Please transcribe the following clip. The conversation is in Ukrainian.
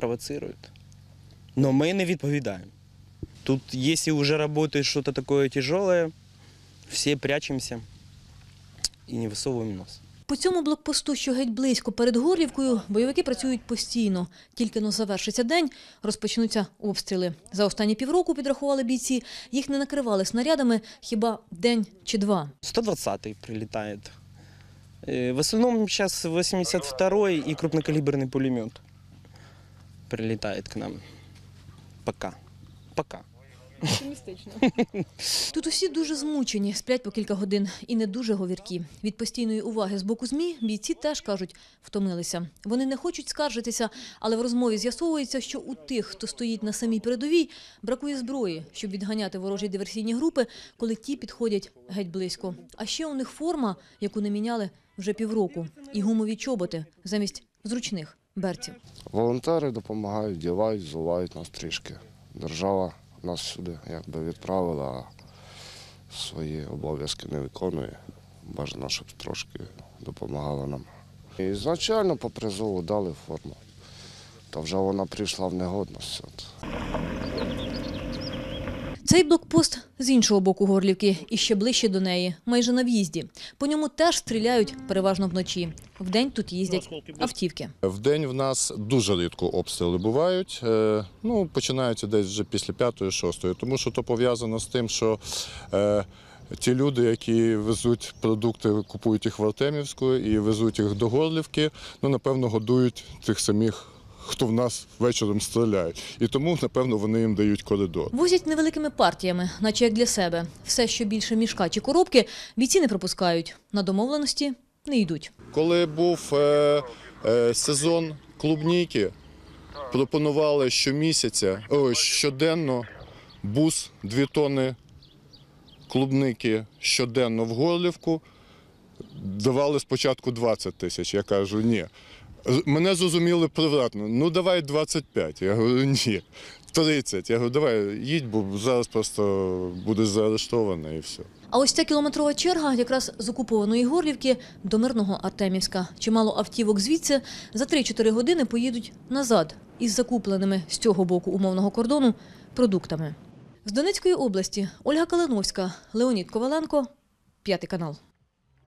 провоцируют. Но ми не відповідаємо. Тут, якщо вже працює щось таке тяжеле, всі прячемося і не висовуємо нос. По цьому блокпосту, що геть близько перед Горлівкою, бойовики працюють постійно. Тільки но завершиться день, розпочнуться обстріли. За останні півроку, підрахували бійці, їх не накривали снарядами хіба день чи два. 120-й прилетает. Э, В основном сейчас 82-й и крупнокалиберный пулемет прилетает к нам. Пока. Пока. Тут усі дуже змучені, сплять по кілька годин і не дуже говіркі. Від постійної уваги з боку ЗМІ бійці теж кажуть, втомилися. Вони не хочуть скаржитися, але в розмові з'ясовується, що у тих, хто стоїть на самій передовій, бракує зброї, щоб відганяти ворожі диверсійні групи, коли ті підходять геть близько. А ще у них форма, яку не міняли вже півроку, і гумові чоботи замість зручних берців. Волонтери допомагають, дівають, зувають нас трішки. Держава нас сюди якби відправила, а свої обов'язки не виконує. Бажано, щоб трошки допомагала нам. І Ізначально по призову дали форму. Та вже вона прийшла в негодність. Цей блокпост з іншого боку Горлівки і ще ближче до неї, майже на в'їзді. По ньому теж стріляють переважно вночі. Вдень тут їздять автівки. Вдень в нас дуже рідко обстріли бувають. Е, Ну, починаються десь вже після п'ятої, шостої, тому що то пов'язано з тим, що е, ті люди, які везуть продукти, купують їх в Артемівську і везуть їх до Горлівки, ну, напевно, годують тих самих, хто в нас вечором стріляють. І тому, напевно, вони їм дають коридор. Возять невеликими партіями, наче як для себе. Все, що більше мішка чи коробки, бійці не пропускають. На домовленості не йдуть. Коли був е, е, сезон клубніки, пропонували щомісяця, о, щоденно бус 2 тонни клубники щоденно в Горлівку. Давали спочатку 20 тисяч. Я кажу, ні. Мене зрозуміли приватно. Ну давай 25. Я говорю, ні. 30. Я говорю, давай їдь, бо зараз просто будеш заарештований і все. А ось ця кілометрова черга якраз з окупованої Горлівки до мирного Артемівська. Чимало автівок звідси за 3-4 години поїдуть назад із закупленими з цього боку умовного кордону продуктами. З Донецької області Ольга Калиновська, Леонід Коваленко, п'ятий канал.